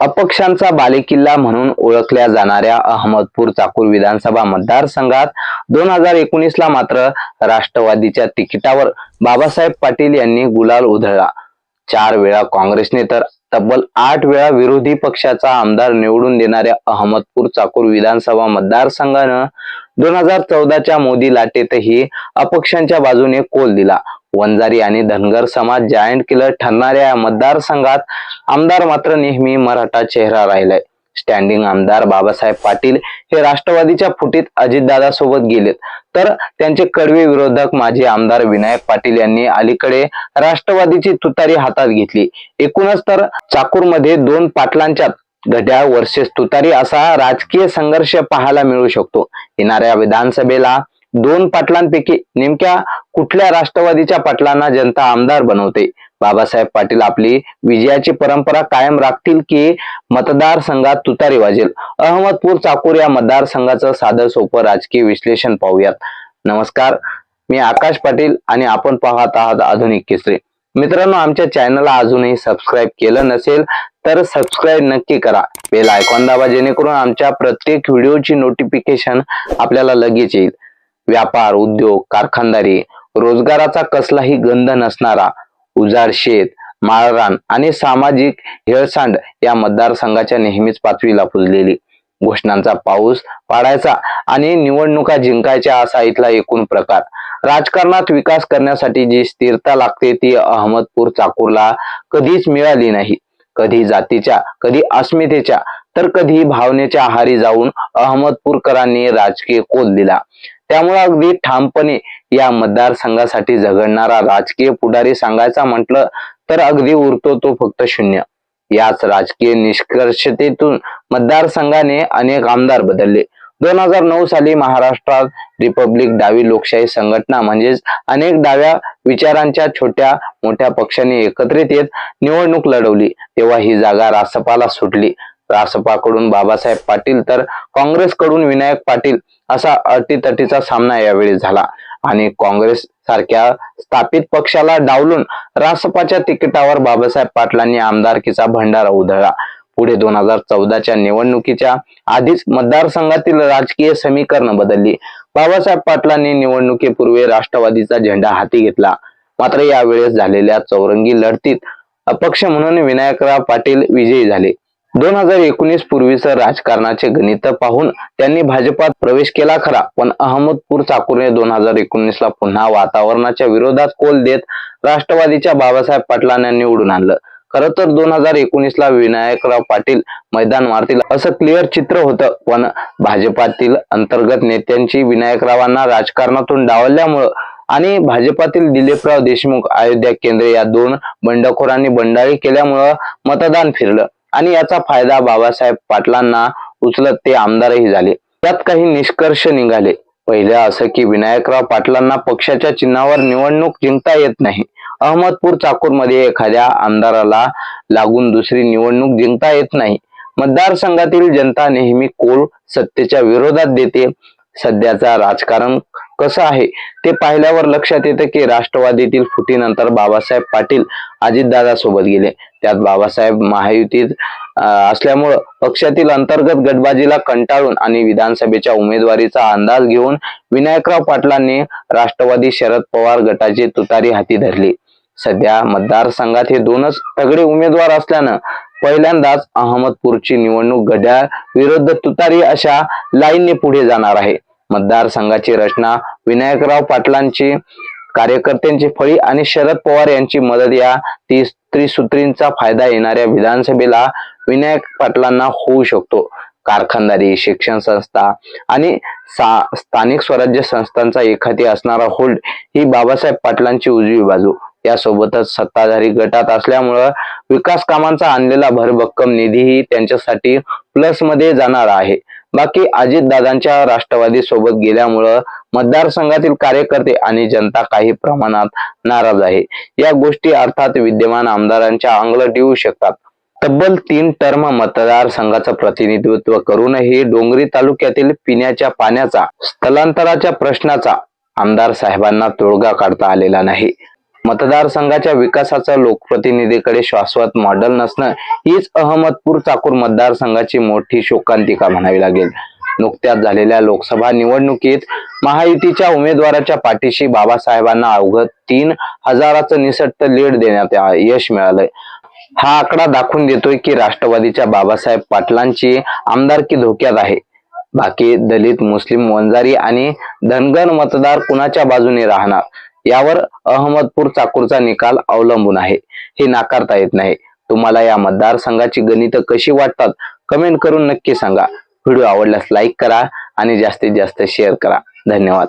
अपक्षांचा बालेकिल्ला म्हणून ओळखल्या जाणाऱ्या अहमदपूर चाकूर विधानसभा मतदारसंघात दोन हजार एकोणीस ला मात्र राष्ट्रवादीच्या तिकिटावर बाबासाहेब पाटील यांनी गुलाल उधळला. चार वेळा काँग्रेसने तर तब्बल आठ वेळा विरोधी पक्षाचा आमदार निवडून देणाऱ्या अहमदपूर चाकूर विधानसभा मतदारसंघानं दोन हजार चौदाच्या मोदी लाटेतही अपक्षांच्या बाजूने कोल दिला. वंजारी आणि धनगर समाज जायंट किलर ठरणाऱ्या या मतदारसंघात आमदार मात्र नेहमी मराठा चेहरा राहिलाय. स्टँडिंग आमदार बाबासाहेब पाटील हे राष्ट्रवादीच्या फुटीत अजितदादा सोबत गेलेत तर त्यांचे कडवे विरोधक माजी आमदार विनायक पाटील यांनी अलीकडे राष्ट्रवादीची तुतारी हातात घेतली. एकूणच तर चाकूरमध्ये दोन पाटलांच्या घड्याळ वर्सेस तुतारी असा राजकीय संघर्ष पाहायला मिळू शकतो. येणाऱ्या विधानसभेला दोन पाटलांपैकी नेमक्या कुठल्या राष्ट्रवादीच्या पाटलांना जनता आमदार बनवते? बाबासाहेब पाटील आपली विजयाची परंपरा कायम राखतील की मतदारसंघात तुतारी वाजेल. अहमदपूर चाकूर या मतदारसंघाचं साधं सोपं राजकीय विश्लेषण पाहूयात. नमस्कार मी आकाश पाटील आणि आपण पाहत आहात आधुनिक केसरी. मित्रांनो आमच्या चॅनलला अजूनही सबस्क्राईब केलं नसेल तर सबस्क्राईब नक्की करा. बेल आयकॉन दाबा जेणेकरून आमच्या प्रत्येक व्हिडिओची नोटिफिकेशन आपल्याला लगेच येईल. व्यापार उद्योग कारखानदारी रोजगाराचा कसलाही गंध नसणारा उजाड शेत माळरान आणि सामाजिक हेळसांड या मतदारसंघाच्या नेहमीच पाचवीला पुजलेली. घोषणांचा पाऊस पाडायचा आणि निवडणुका जिंकायच्या असा इथला एकूण प्रकार. राजकारणात विकास करण्यासाठी जी स्थिरता लागते ती अहमदपूर चाकूरला कधीच मिळाली नाही. कधी जातीच्या कधी अस्मितेच्या तर कधी भावनेच्या आहारी जाऊन अहमदपूरकरांनी राजकीय कोल दिला. त्यामुळे अगदी ठामपणे या मतदारसंघासाठी झगडणारा राजकीय पुढारी सांगायचा म्हटलं तर अगदी उरतो तो फक्त शून्य. याच राजकीय निष्कर्षतेतून मतदारसंघाने अनेक आमदार बदलले. दोन हजार नऊ साली महाराष्ट्रात रिपब्लिक डावी लोकशाही संघटना म्हणजेच अनेक डाव्या विचारांच्या छोट्या मोठ्या पक्षांनी एकत्रित येत निवडणूक लढवली. तेव्हा ही जागा रासपाला सुटली. रासपाकडून बाबासाहेब पाटील तर काँग्रेसकडून विनायक पाटील असा अटीतटीचा सामना यावेळी झाला. आणि काँग्रेस सारख्या स्थापित पक्षाला डावलून रासपाच्या तिकिटावर बाबासाहेब पाटलांनी आमदारकीचा भंडारा उधळला. पुढे दोन हजार चौदाच्या निवडणुकीच्या आधीच मतदारसंघातील राजकीय समीकरण बदलली. बाबासाहेब पाटलांनी निवडणुकीपूर्वी राष्ट्रवादीचा झेंडा हाती घेतला. मात्र यावेळेस झालेल्या चौरंगी लढतीत अपक्ष म्हणून विनायकराव पाटील विजयी झाले. दोन हजार एकोणीस पूर्वीचं राजकारणाचे गणित पाहून त्यांनी भाजपात प्रवेश केला खरा. पण अहमदपूर चाकूरने दोन हजार एकोणीस ला पुन्हा वातावरणाच्या विरोधात कोल देत राष्ट्रवादीच्या बाबासाहेब पाटलांना निवडून आणलं. खरं तर दोन हजार एकोणीस ला विनायकराव पाटील मैदान मारतील असं क्लिअर चित्र होतं. पण भाजपातील अंतर्गत नेत्यांची विनायकरावांना राजकारणातून डावलल्यामुळं आणि भाजपातील दिलीपराव देशमुख अयोध्या केंद्रे या दोन बंडखोरांनी बंडाळी केल्यामुळं मतदान फिरलं. आणि याचा फायदा बाबासाहेब पाटलांना उचलत ते आमदारही झाले. त्यात काही निष्कर्ष निघाले. पहिलं असं की विनायकराव पाटलांना पक्षाच्या चिन्हावर निवडणूक जिंकता येत नाही. अहमदपूर चाकूरमध्ये एखाद्या आमदाराला लागून दुसरी निवडणूक जिंकता येत नाही. मतदारसंघातील जनता नेहमी कोल सत्तेच्या विरोधात देते. सध्याचा राजकारण कसं आहे ते पाहिल्यावर लक्षात येतं की राष्ट्रवादीतील फुटीनंतर बाबासाहेब पाटील अजितदादा सोबत गेले. त्यात बाबासाहेब महायुतीत असल्यामुळं पक्षातील अंतर्गत गटबाजीला कंटाळून आणि विधानसभेच्या उमेदवारीचा अंदाज घेऊन विनायकराव पाटलांनी राष्ट्रवादी शरद पवार गटाची तुतारी हाती धरली. सध्या मतदारसंघात हे दोनच तगडे उमेदवार असल्यानं पहिल्यांदाच अहमदपूरची निवडणूक घड्याळ विरुद्ध तुतारी अशा लाईनने पुढे जाणार आहे. मतदारसंघाची रचना विनायकराव पाटलांची कार्यकर्त्यांची फळी आणि शरद पवार यांची मदत या ती त्रिसूत्रींचा फायदा येणाऱ्या विधानसभेला विनायक पाटलांना होऊ शकतो. कारखानदारी शिक्षण संस्था आणि स्थानिक स्वराज्य संस्थांचा एखादी असणारा होल्ड ही बाबासाहेब पाटलांची उजवी बाजू. यासोबतच सत्ताधारी गटात असल्यामुळं विकास कामांचा आणलेला भरभक्कम निधीही त्यांच्यासाठी प्लसमध्ये जाणार आहे. बाकी अजितदादांच्या राष्ट्रवादी सोबत गेल्यामुळं मतदारसंघातील कार्यकर्ते आणि जनता काही प्रमाणात नाराज आहे. या गोष्टी अर्थात विद्यमान आमदारांच्या अंगलट येऊ शकतात. तब्बल तीन टर्म मतदारसंघाचं प्रतिनिधित्व करूनही डोंगरी तालुक्यातील पिण्याच्या पाण्याचा स्थलांतराच्या प्रश्नाचा आमदार साहेबांना तोडगा काढता आलेला नाही. मतदारसंघाच्या विकासाचा लोकप्रतिनिधीकडे शाश्वत मॉडेल नसणं हीच अहमदपूर चाकूर मतदारसंघाची मोठी शोकांतिका म्हणावी लागेल. नुकत्याच झालेल्या लोकसभा निवडणुकीत महायुतीच्या उमेदवाराच्या पाठीशी बाबासाहेबांना अवघड तीन हजाराचं निसट्ट लीड देण्यात यश मिळालंय. हा आकडा दाखवून देतोय की राष्ट्रवादीच्या बाबासाहेब पाटलांची आमदारकी धोक्यात आहे. बाकी दलित मुस्लिम वंजारी आणि धनगर मतदार कुणाच्या बाजूने राहणार? यावर अहमदपूर चाकूरचा निकाल अवलंबून आहे. हे नाकारता येत नाही. तुम्हाला या मतदारसंघाची गणितं कशी वाटतात कमेंट करून नक्की सांगा. व्हिडिओ आवडल्यास लाईक करा आणि जास्तीत जास्त शेअर करा. धन्यवाद.